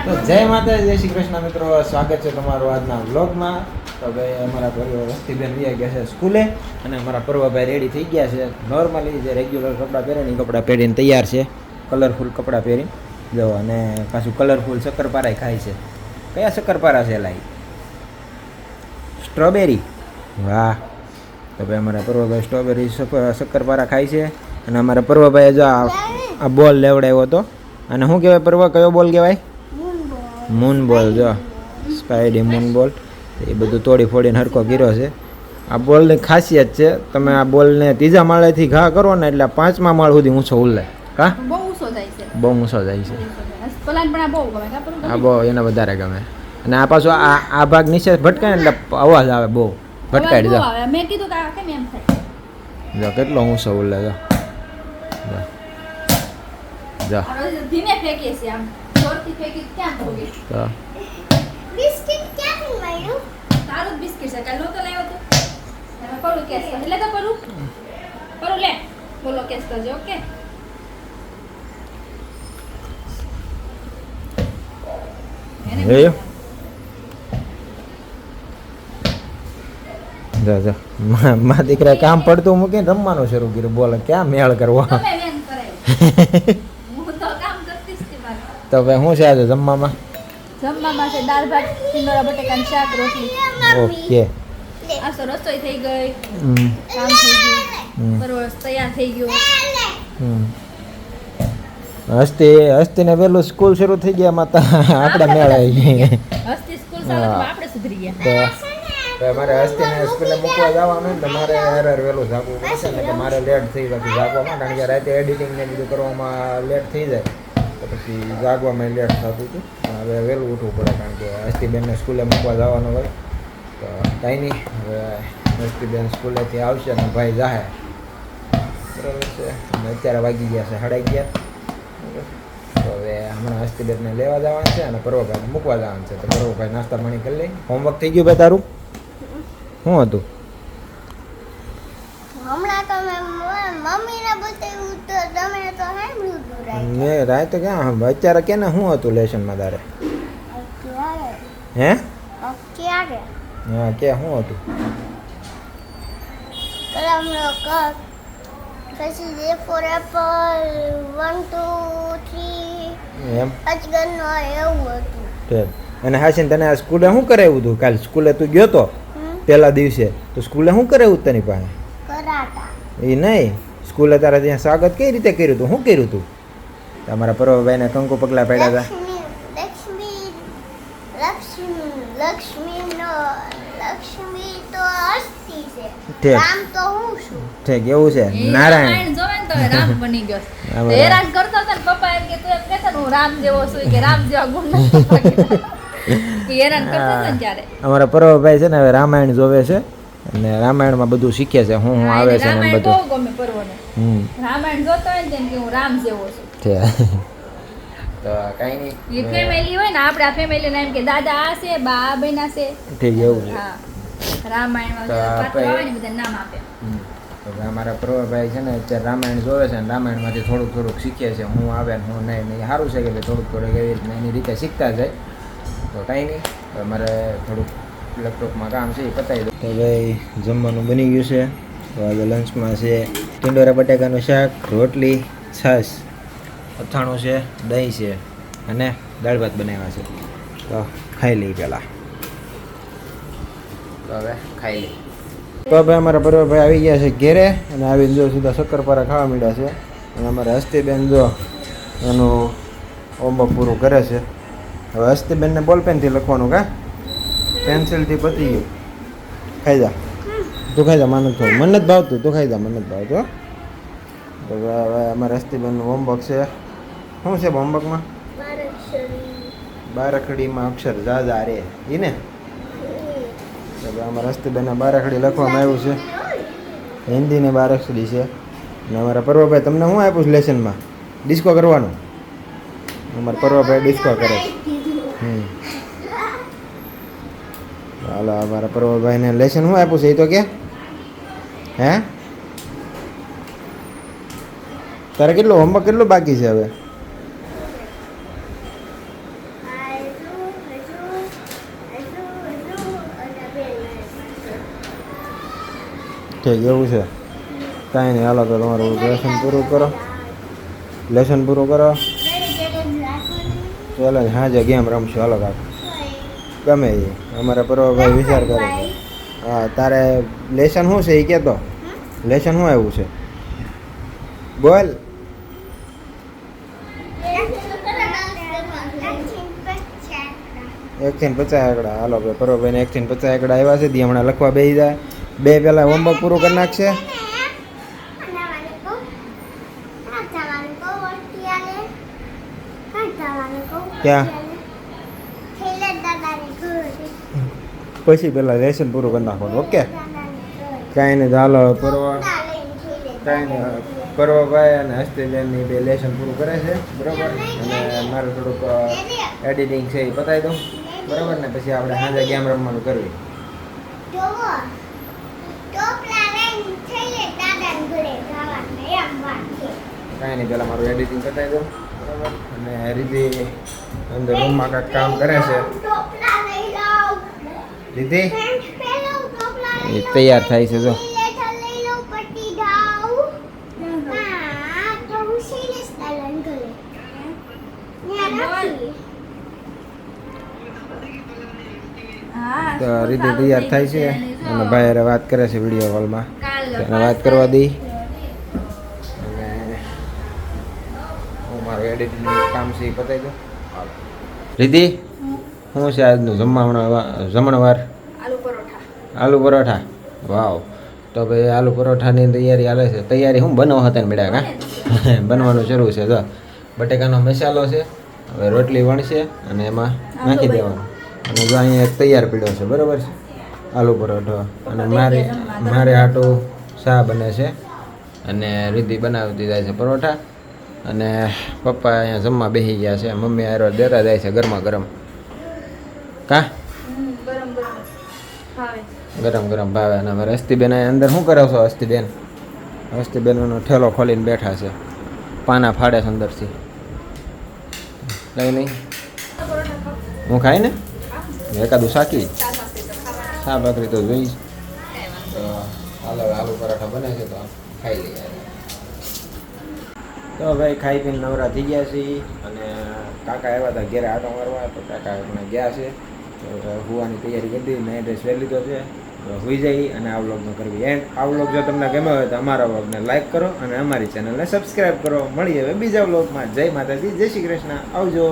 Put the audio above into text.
તો જય માતા જય શ્રી કૃષ્ણ મિત્રો. સ્વાગત છે તમારું આજના વ્લોગમાં. તો ભાઈ અમારા પરિવાર વસ્તીબેન વી ગયા છે સ્કૂલે અને અમારા પર્વભાઈ રેડી થઈ ગયા છે. નોર્મલી જે રેગ્યુલર કપડાં પહેરે ને એ કપડાં પહેરીને તૈયાર છે. કલરફુલ કપડાં પહેરી. જો, અને પાછું કલરફુલ શક્કરપારા ખાય છે. કયા શક્કરપારા છે લાઈ સ્ટ્રોબેરી વાહ. તો ભાઈ અમારા પર્વભાઈ સ્ટ્રોબેરી શક્કરપારા ખાય છે. અને અમારા પર્વભાઈએ જો આ બોલ લેવડાવ્યો હતો. અને શું કહેવાય, પર્વ કયો બોલ કહેવાય? મૂન બોલ જો. સ્પાઈડી મૂન બોલ એ બધું તોડી ફોડીને હરકો કર્યો છે. આ બોલની ખાસિયત છે તમે આ બોલને ત્રીજા માળેથી ઘા કરો ને એટલે પાંચમા માળ સુધી ઊંચો ઉલ્લે હા? બહુ ઊંચો જાય છે. બહુ ઊંચો જાય છે. આ બહુ એને વધારે ગમે. અને આ પાછું આ આ ભાગ નીચે ભટકાય એટલે અવાજ આવે બહુ. મેં કીધું કે આ કેમ એમ થાય? જો કેટલો ઊંચો ઉલ્લે જો. જો ધીમે ફેંકીએ છીએ આમ. જોરથી ફેંકી ક્યાં ભોગે તો બિસ્કિટ ક્યાંથી મળ્યું તારું બિસ્કિટ છે કાલ નહોતો લાવ્યો તો. પડું કેસ એટલે તો પડું. પડું લે. બોલો કેસ કરજો ઓકે? એને જોયું? જો જો. મા મા દીકરા કામ પડતું મૂકીને રમવાનું શરૂ કર્યું. બોલે ક્યાં મેળ કરવો તમે વેન કરાય હું તો કામ કરતી જ હતી મારે. તો હવે શું છે આજે જમવામાં? જમવામાં છે દાળ ભાત ટીંડોળા બટેકાનું શાક રોટલી. ઓકે. આ તો રસોઈ થઈ ગઈ. હમ, કામ થઈ ગયું. પરવળ તૈયાર થઈ ગયો. હમ. હસ્તી હસ્તીને વહેલું સ્કૂલ શરૂ થઈ ગયા માતા આપણે મેળ આવી ગઈ હસ્તી સ્કૂલ ચાલવામાં આપણે સુધરી ગયા. તો મારે હસ્તીને સ્કૂલે મૂકવા જવાનું ને મારે એરર વહેલું જાગવું પડશે ને કે મારે લેટ થઈ જતું જાગવામાં કારણ કે રાતે એડિટિંગ ને બધું કરવામાં લેટ થઈ જાય. તો પછી જાગવામાં લેટ થતું હતું પણ હવે વહેલું ઉઠવું પડે કારણ કે હસ્તીબેનને સ્કૂલે મૂકવા જવાનું હોય. તો કાંઈ નહીં, હવે હસ્તીબેન સ્કૂલેથી આવશે અને ભાઈ જાહે. બરાબર છે. અત્યારે વાગી ગયા છે હડાઈ ગયા. તો હવે હમણાં હસ્તીબેનને લેવા જવાનું છે અને પર્વભાઈને મૂકવા જવાનું છે. તો પર્વભાઈ નાસ્તા પાણી કરી લઈ. હોમવર્ક થઈ ગયું ભાઈ તારું? શું હતું? મ- રાતે ક્યાં અત્યારે કેને શું હતું લેશનમાં તારે? હે? હા કે શું હતું? પછી for apple one two three એમ? એવું હતું. અને હાસીન તને આ સ્કૂલે શું કરાવ્યું હતું કાલ સ્કૂલે તું ગયો તો? પહેલા દિવસે. તો સ્કૂલે શું કરાવ્યું તની પાસે એ નહીં. સ્કૂલે તારા ત્યાં સ્વાગત કઈ રીતે કર્યું હતું શું કર્યું હતું તમારા પર્વભાઈને કંકુ પગલા પડ્યા હતા. લક્ષ્મી લક્ષ્મી લક્ષ્મી લક્ષ્મીનો લક્ષ્મી તો હસ્તી છે. ઠીક. રામ તો હું છું? ઠીક એવું છે. નારાયણ. રામ બની ગયો. હેરાન કરતો હતો ને પપ્પા એમ કે તું એમ કહેતો હું રામ જેવો છું. કે રામ જેવા ગુણ નથી. હેરાન કરતો હતો ને ત્યારે. અમારા પર્વભાઈ છે ને હવે રામાયણ જોવે છે. અને રામાયણમાં બધું શીખે છે હું હું આવે છે ને બધું. ગમે પર્વને. હમ. રામાયણ જોતો હોય ને કે હું રામ જેવો છું. છે. તો નહીં. એ ફેમિલી હોય ને આપણે આ ફેમિલી એમ કે દાદા આ છે બા આ બહેના છે. ઠીક એવું છે. હા. રામાયણમાં તો જે પાત્રો આપણે- બધા નામ આપે. તો અમારા પ્રભાભાઈ છે ને અત્યારે રામાયણ જોવે છે ને રામાયણમાંથી થોડુંક થોડુંક શીખે છે હું આવે ને હું નહીં. નહીં સારું છે કે થોડુંક થોડુંક એવી રીતના એની રીતે શીખતા જાય. તો કાંઈ નહીં. મારે થોડુંક લેપટોપમાં કામ છે એ પતાવી દો તો ભાઈ જમવાનું બની ગયું છે. તો આજે લંચમાં છે ટીંડોરા બટાકાનું શાક રોટલી છાશ અથાણું છે દહીં છે અને દાળ ભાત બનાવ્યા છે. તો ખાઈ લઈ પહેલાં. તો હવે ખાઈ લઈ તો ભાઈ અમારા પરિવારભાઈ આવી ગયા છે ઘેરે અને આવીને જો સીધા શક્કરપારા ખાવા માંડ્યા છે. અને અમારા હસ્તીબેન જો એનું હોમવર્ક પૂરું કરે છે. હવે હસ્તીબેનને બોલપેનથી લખવાનું કા? પેન્સિલથી પતી ગયું. ખાઈ જા. તું ખાઈ જા, મને થોડું મને જ ભાવતું તું. ખાઈ જા, મને જ ભાવતું હો. તો હવે અમારા હસ્તીબેનનું હોમવર્ક છે. શું છે હોમવર્કમાં? બારખડીમાં અક્ષર. જા જા, રે. એ ને? અમારા રસ્તીબેનના બારખડી લખવામાં આવ્યું છે. હિન્દીની બારખડી છે. અને અમારા પર્વભાઈ, તમને શું આપ્યું છે લેસનમાં? ડિસ્કો કરવાનું? અમારા પર્વભાઈ ડિસ્કો કરે છે. चलो हमारा प्रभु भाई ने लेसन हुआ है तो क्या है तारा कितलो होमवर्क कितलो बाकी से हमें ठीक है उसे कहीं नहीं हालत है लेसन पूरा करो लेसन पूरा करो चलो हाँ जगह हम रमशाला आप ગમે એ. અમારા પરવાભાઈ વિચાર કરે છે. હા, તારે લેસન શું છે એ કહેતો લેસન શું આવ્યું છે? બોલ. એકથી ને પચાસ એકડા હાલો ભાઈ પર્વભાઈને એકથી પચાસ એકડા આવ્યા છે. દી હમણાં લખવા બેસી જાય. બે પહેલાં હોમવર્ક પૂરું કરી નાખશે. ક્યાં? પછી પહેલાં રેશન પૂરું કરી નાખવાનું, ઓકે? કાંઈ નહીં ચાલો પરવા કાંઈ નહીં પરવાભાઈ અને હસ્તીબેનની બે લેશન પૂરું કરે છે, બરાબર? અને મારે થોડુંક એડિટિંગ છે એ પતાવી દઉં, બરાબર? ને પછી આપણે સાંજે ગેમ રમવાનું કરવી. કાંઈ નહીં પહેલાં મારું એડિટિંગ પતાવી દઉં, બરાબર? અને રીતિ અંદર રૂમમાં કાંઈક કામ કરે છે. રીતિ એ તૈયાર થાય છે જો. હા તો રીતિ તૈયાર થાય છે. અને ભાઈ હારે વાત કરે છે વીડિયો કોલમાં એને વાત કરવા દઈ અને હું મારું એડિટિંગ કામ છે એ પતાવી દઉં. રીતિ શું છે આજનું જમવાણ જમણવાર? આલુ પરોઠા. વાવ. તો ભાઈ આલુ પરોઠાની તૈયારી હાલે છે. તૈયારી શું બનાવો હતા ને બેડા કા? બનવાનું શરૂ છે. તો બટેકાનો મસાલો છે હવે રોટલી વણશે અને એમાં નાખી દેવાનું. અને જો અહીંયા એક તૈયાર પીડ્યો છે બરાબર છે? આલુ પરોઠો. અને મારે મારે આટો શા બને છે. અને રીધી બનાવતી જાય છે પરોઠા. અને પપ્પા અહીંયા જમવા બેસી ગયા છે. મમ્મી આરો દેતા જાય છે ગરમા ગરમ. કા? ગરમ ગરમ ભાવે. અને અમારે અસ્તીબેન અંદર શું કરો છો અસ્તીબેન અસ્તીબેનનો ઠેલો ખોલીને બેઠા છે. પાના ફાડે છે અંદરથી. કંઈ નહીં હું ખાઈ ને? એકાદું સાચી શા ભાખરી તો જોઈશ હાલો, આલુ પરાઠા બને છે તો ખાઈ લઈએ. તો ભાઈ ખાઈ પીને નવરા થઈ ગયા છીએ. અને કાકા આવ્યા હતા ઘેરે આટો મારવા, તો કાકા ગયા છે. હુવાની તૈયારી કરી દીધી, મેં ડ્રેસ પહેરી લીધો છે. તો જાય જઈ અને આ વ્લોગનો કરવી. એન્ડ આ વ્લોગ જો તમને ગમ્યો હોય તો અમારા વ્લોગને લાઈક કરો અને અમારી ચેનલને સબસ્ક્રાઈબ કરો. મળીએ હવે બીજા વ્લોગમાં. જય માતાજી, જય શ્રી કૃષ્ણ. આવજો.